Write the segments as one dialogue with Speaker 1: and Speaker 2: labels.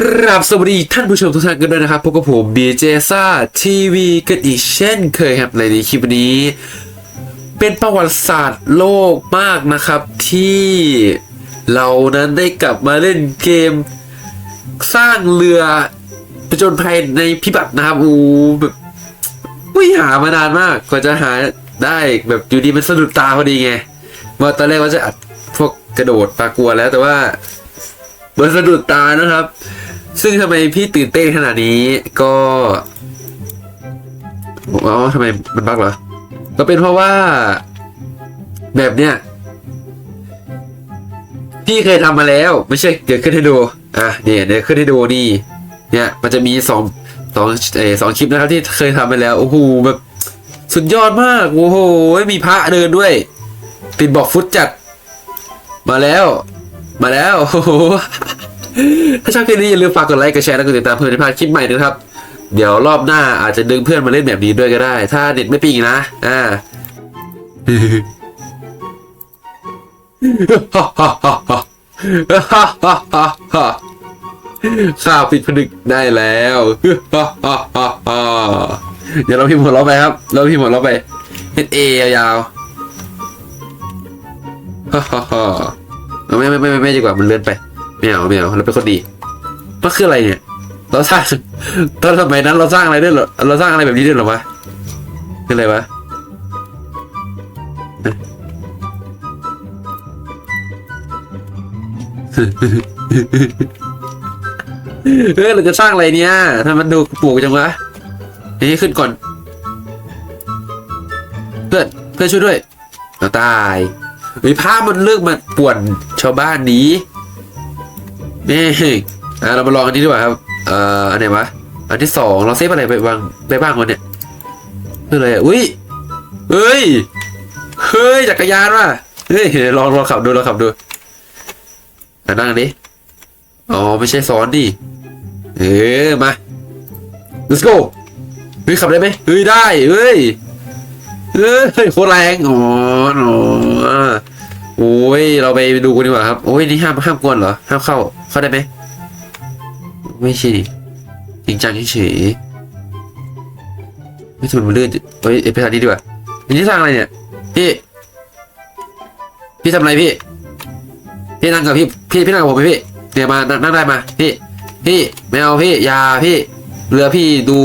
Speaker 1: กราบสวัสดีท่านผู้ชมทุกท่านกันด้วยนะครับพบกับผมบีเจซ่าทีวีกันอีกเช่นเคยครับในคลิปนี้ เป็นประวัติศาสตร์โลกมากนะครับ ที่เรานั้นได้กลับมาเล่นเกม สร้างเรือประจนภัยในพิบัตินะครับอูแบบไม่หามานานมากกว่าจะหาได้แบบอยู่ดีมันสะดุดตาพอดีไงว่าตอนแรกว่าจะอัดพวกกระโดดปลากลัวแล้วแต่ว่า มันสะดุดตานะครับ ซึ่งทำไมพี่ตื่นเต้นขนาดนี้ก็อ๋อทำไมมันบักเหรอ ก็เป็นเพราะว่า แบบเนี้ยพี่เคยทำมาแล้ว ไม่ใช่เดี๋ยวขึ้นให้ดูอะเนี่ยเดี๋ยวขึ้นให้ดูนี่เนี่ย มันจะมีสองสองเอสองคลิปนะครับที่เคยทำไปแล้วโอ้โหแบบสุดยอดมากโอ้โหมีพระเดินด้วย ติดบอกฟุตจัด มาแล้ว มาแล้วโอ้โหถ้าชอบคลิปนี้อย่าลืมฝากกดไลค์กดแชร์และกดติดตามเพื่อไม่พาดคลิปใหม่นะครับ เดี๋ยวรอบหน้าอาจจะดึงเพื่อนมาเล่นแบบนี้ด้วยก็ได้ ถ้าเน็ตไม่ปิงนะอ่าข้าวปิดผนึกได้แล้วเดี๋ยวเราพิมพ์หัวเราไปครับ เราพิมพ์หัวเราไปเฮดเอยาวๆเอาไม่ ไม่ไม่ไม่ไม่ดีกว่ามันเลื่อนไปไม่เอาไม่เอาเราเป็นคนดีมันคืออะไรเนี่ย เราสร้างตอนสมัยนั้นเราสร้างอะไรด้วยเหรอเราสร้างอะไรแบบนี้ด้วยหรอวะคืออะไรวะเฮ้ยเราจะสร้างอะไรเนี่ยทำมันดูปลูกจังวะเฮ้ยขึ้นก่อน เพื่อนเพื่อนช่วยด้วยเราตายเฮ้ยภามันเลือกมาป่วน ชาวบ้านนี้นี่อะเรามาลองอันนี้ดีกว่าครับเอ่ออันไหนวะอันที่สองเราเซฟอะไรไปบ้างไปบ้างวะเนี่ยคืออะไรอุ้ยเฮ้ยเฮ้ยจักรยานว่ะเฮ้ยลองลองขับดูลองขับดูอะนั่งดิอ๋อไม่ใช่ซ้อนดิเออมา let's go เฮ้ยขับได้ไหมเฮ้ยได้เฮ้ยเฮ้ยโคตรแรงอ๋ออ๋อ โอ้ย เราไปดูกันดีกว่าครับ โอ้ย นี่ห้ามห้ามกวนเหรอ ห้ามเข้า เข้าได้ไหม ไม่ใช่จริงจังเฉยๆไม่ทุนมันลื่นเฮ้ยเอ้ยไปทางนี้ดีกว่าอันนี้สร้างอะไรเนี่ย พี่ พี่ทำอะไรพี่ พี่นั่งกับพี่ พี่พี่นั่งกับผมไหมพี่ เดี๋ยวมา นั่งได้มา พี่ พี่ไม่เอาพี่ อยาพี่ เรือพี่ดู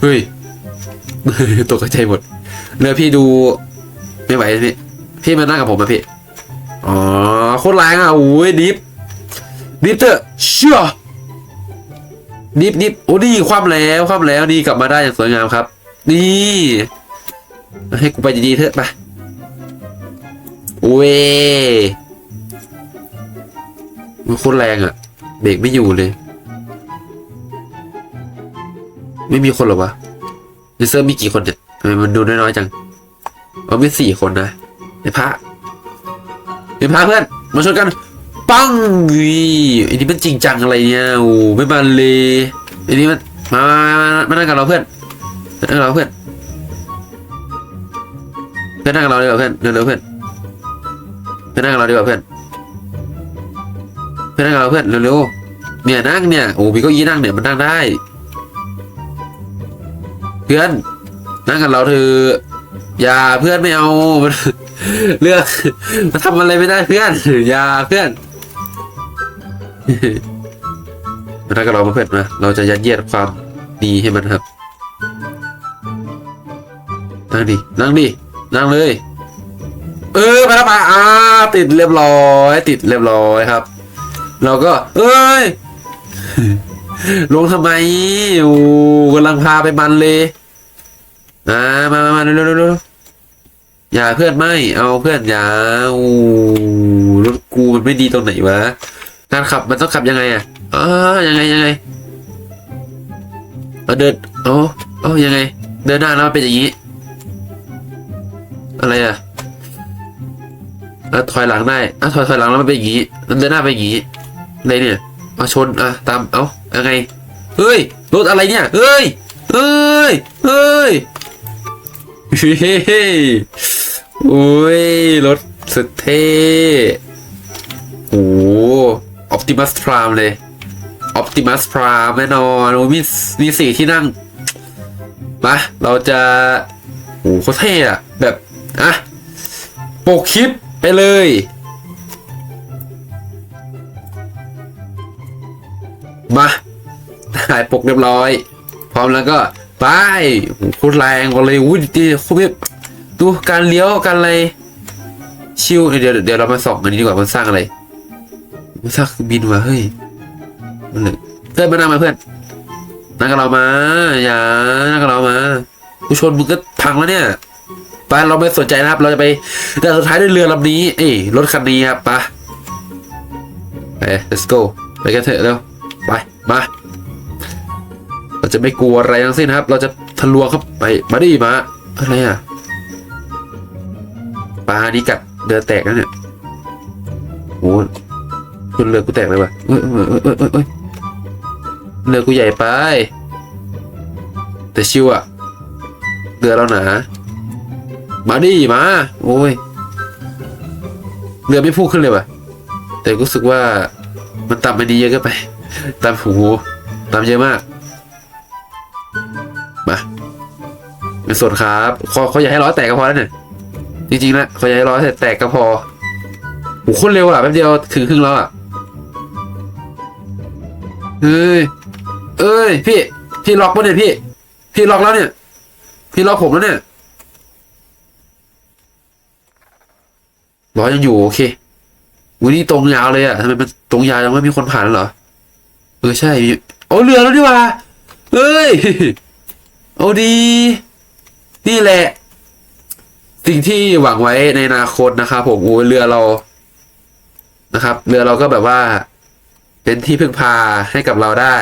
Speaker 1: เฮ้ยตกใจหมด เรือพี่ดู ไม่ไหวพี่ พี่มานั่งกับผมมาพี่ อ๋อโคตรแรงอะโอ้ยดิฟดิฟเตอร์เชื่อดิฟดิฟโอ้ดีความแล้วความแล้วดีกลับมาได้อย่างสวยงามครับ นี่ให้กูไปดีๆเถอะไปโอ้ยมันโคตรแรงอะ เบรกไม่อยู่เลย ไม่มีคนหรอวะในเซิร์ฟมีกี่คนเนี่ยทำไมมันดูน้อยๆจังเอามีสี่คนนะ ไอ้พระไอ้พระเพื่อน มาชนกัน ปังวีอ้นี่มันจริงจังอะไรเนี่ยโอ้ไม่มาเลยอ้นี่มันมามามามานั่งกับเราเพื่อนมานั่งกับเราเพื่อนเพื่อนนั่งกับเราดีกว่าเพื่อนเร็วๆเพื่อนเพื่อนนั่งกับเราดีกว่าเพื่อนเพื่อนนั่งกับเราเพื่อนเร็วๆเนี่ยนั่งเนี่ยโอ้มีเก้าอี้นั่งเนี่ยมันนั่งได้ เพื่อนนั่งกับเราเธอะอย่าเพื่อนไม่เอามัน เลือกมันทำอะไรไม่ได้เพื่อนอย่าเพื่อนมานั่งกับเรามาเพื่อนมาเราจะยัดเยียดความดีให้มันครับนั่งดินั่งดินั่งเลย เออไปแล้วมาอ่าติดเรียบร้อย ติดเรียบร้อยครับ เราก็ เอ้ยลงทำไมโอ้กำลังพาไปมันเลยอ่ามามามาเร็วเร็วเร็ว อย่าเพื่อนไม่ เอาเพื่อนอย่าโอ้รถกูมันไม่ดีตรงไหนวะการขับมันต้องขับยังไงอะอ๋อยังไงยังไงเอาเดินอ๋ออ๋อยังไง เดินหน้าแล้วเป็นอย่างนี้ อะไรอะแล้วถอยหลังได้อะถอยถอยหลังแล้วมันเป็นอย่างนี้เดินหน้าไปอย่างนี้อะไรเนี่ยมาชนอะตามเอ้ายังไงเฮ้ยรถอะไรเนี่ยเฮ้ยเฮ้ยเฮ้ย โอ้ย รถสุดเท่โอ้ออปติมัสพรามเลย Optimus Prime แน่นอนโอ้มีมีสี่ที่นั่ง มา เราจะโอ้โหโคตรเท่อะแบบ อะปกคลิปไปเลยมาถ่ายปกเรียบร้อย พร้อมแล้วก็ ไปโอ้โหโคตรแรงกว่าเลยอุ้ยดีโคตรแบบดูการเลี้ยวการอะไรชิวเดี๋ยวเดี๋ยวเรามาส่องกันนี้ดีกว่ามันสร้างอะไร มันสร้างบินวะเฮ้ยมันเลยเพื่อนมานั่งมาเพื่อนนั่งกับเรามาอย่านั่งกับเรามาผู้ชนมึงก็พังแล้วเนี่ยไปเราไม่สนใจนะครับ เราจะไปแต่สุดท้ายด้วยเรือลำนี้ เอ้รถคันนี้ครับไปไป let's go ไปกันเถอะเร็วไปมา เราจะไม่กลัวอะไรทั้งสิ้นครับ เราจะทะลวงเข้าไปมาดิมาอะไรอะปลานี่กัดเรือแตกแล้วเนี่ยโอ้ชนเรือกูแตกเลยว่ะเอ้ยเอ้ยเอ้ยเอ้ยเอ้ยเรือกูใหญ่ไป แต่ชิวอะเรือเราหนา มาดิมา โอ้ย เรือไม่พุ่งขึ้นเลยว่ะ แต่รู้สึกว่ามันต่ำไปดีเยอะเก็ไปต่ำหูต่ำเยอะมาก เป็นส่วนครับเขาเขาอยากให้ล้อแตกก็พอแล้วเนี่ยจริงๆนะเขาอยากให้ล้อแตกก็พอโหโคนเร็วอะแป๊บเดียวถึงครึ่งแล้วอะเฮ้ยเอ้ยพี่ พี่ล็อกปะเนี่ยพี่ พี่ล็อกแล้วเนี่ย พี่ล็อกผมแล้วเนี่ยล้อยังอยู่โอเควันนี้ตรงยาวเลยอะทำไมมันตรงยาวยังไม่มีคนผ่านเหรอเออใช่โอ้เรือแล้วดีว่าเอ้ย เอาดี นี่แหละ สิ่งที่หวังไว้ในอนาคตนะครับผมโอ้เรือเรานะครับ เรือเราก็แบบว่า เป็นที่พึ่งพาให้กับเราได้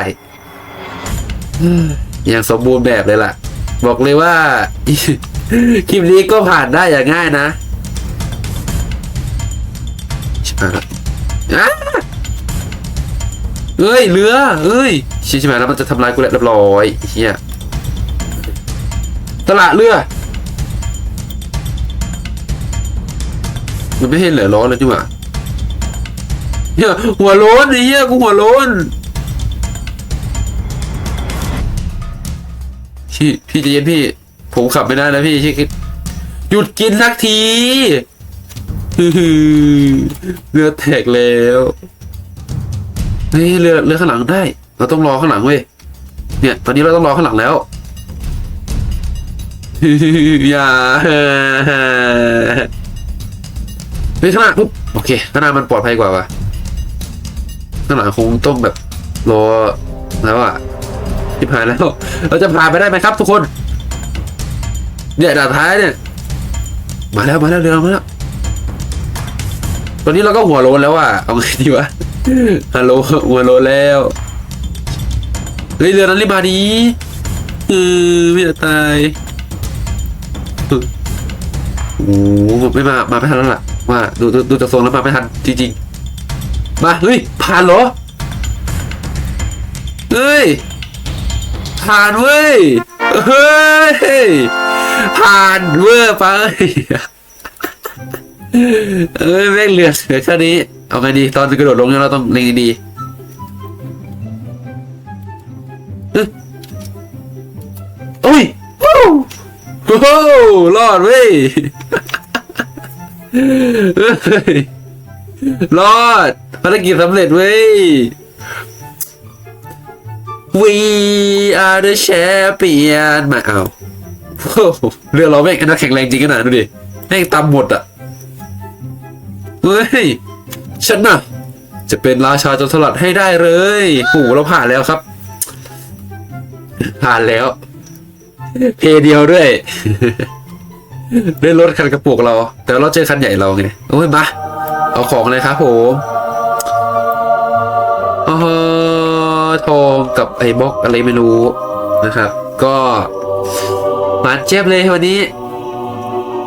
Speaker 1: อย่างสมบูรณ์แบบเลยล่ะ บอกเลยว่าคลิปนี้ก็ผ่านได้อย่างง่ายนะชิบหายละเอ้ยเรือ เอ้ยชิชิบหายแล้วมันจะทำลายกูแล้วเรียบร้อยเฮีย ตลาดเรือ มันไม่ให้เหลือล้อนเลยดีกว่าเฮียหัวโล้นไอ้เฮียกูหัวโล้นพี่พี่จะเย็นพี่ ผมขับไม่ได้แล้วพี่ชิหยุดกินสักทีฮือเรือแตกแล้วเฮ้ยเรือเรือข้างหลังได้ เราต้องรอข้างหลังเว้ยเนี่ย ตอนนี้เราต้องรอข้างหลังแล้ว อหืออย่าเฮ้ยข้างหน้าปุ๊บโอเคข้างหน้ามันปลอดภัยกว่าว่ะข้างหลังคงต้องแบบรอแล้วอะที่ผ่านแล้ว เราจะผ่านไปได้ไหมครับ ทุกคน เนี่ยด่านท้ายเนี่ย มาแล้วมาแล้วเรือมาแล้วตอนนี้เราก็หัวโลนแล้วอะเอาไงดีวะฮัลโหลหัวโลนแล้วเฮ้ยเรือนั้นรีบมาดีเออไม่จะตาย โอ้โหไม่มา มาไม่ทันแล้วล่ะว่าดูดูดูจากทรงแล้วมาไม่ทันจริงๆ มา เฮ้ย ผ่านเหรอ เฮ้ย ผ่านเว้ย เฮ้ย ผ่านเวอร์ไปเอ้ยแม่งเหลือเหลือแค่นี้ เอาไงดี ตอนจะกระโดดลงเนี่ยเราต้องเล็งดีๆ โอ้โหรอดเว้ยรอดภารกิจสำเร็จเว้ย We are the champion มาเอาเรือเราแม่งนนั้นแข็งแรงจริงขนาดนั้ดูดิแม่งตำหมดอะ เฮ้ย ฉันน่ะ จะเป็นราชาจรสลัดให้ได้เลยโอ้โหเราผ่านแล้วครับ ผ่านแล้ว เพเดียวด้วยด้วยรถคันกระปุกเรา แต่เราเจอคันใหญ่เราไงโอ้ยมาเอาของเลยครับผมอ๋อทองกับไอ้บล็อกอะไรไม่รู้นะครับ ก็หวานเจี๊บเลยวันนี้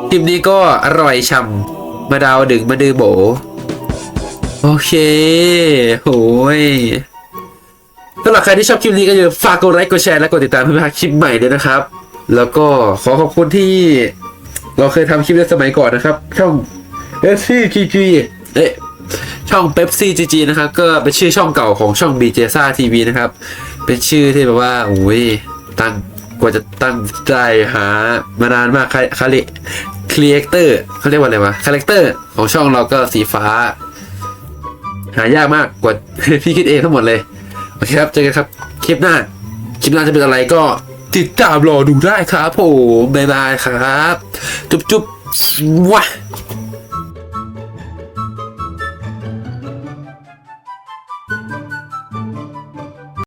Speaker 1: คลิปนี้ก็อร่อยช่ำมาดาวดึงมาดือโบ โอเคโหย สำหรับใครที่ชอบคลิปนี้ก็อย่าลืมฝากกดไลค์กดแชร์และกดติดตามเพื่อไม่พลาดคลิปใหม่ด้วยนะครับ แล้วก็ขอขอบคุณที่เราเคยทำคลิปในสมัยก่อนนะครับ ช่อง S C G G เอ๊ะช่อง Pepsi GG นะครับก็เป็นชื่อช่องเก่าของช่อง BJ s a TV นะครับ เป็นชื่อที่แบบว่าโอ้ยตั้งกว่าจะตั้งใจหามานานมากคาคาลิครีเอเตอร์เขาเรียกว่าอะไรวะคาแรคเตอร์ของช่องเราก็สีฟ้า หายากมากกว่าพี่คิดเองทั้งหมดเลย โอเคครับเจอกันครับคลิปหน้าคลิปหน้าจะเป็นอะไรก็ติดตามรอดูได้ครับผมบ๊ายบายครับ จุ๊บจุ๊บว้า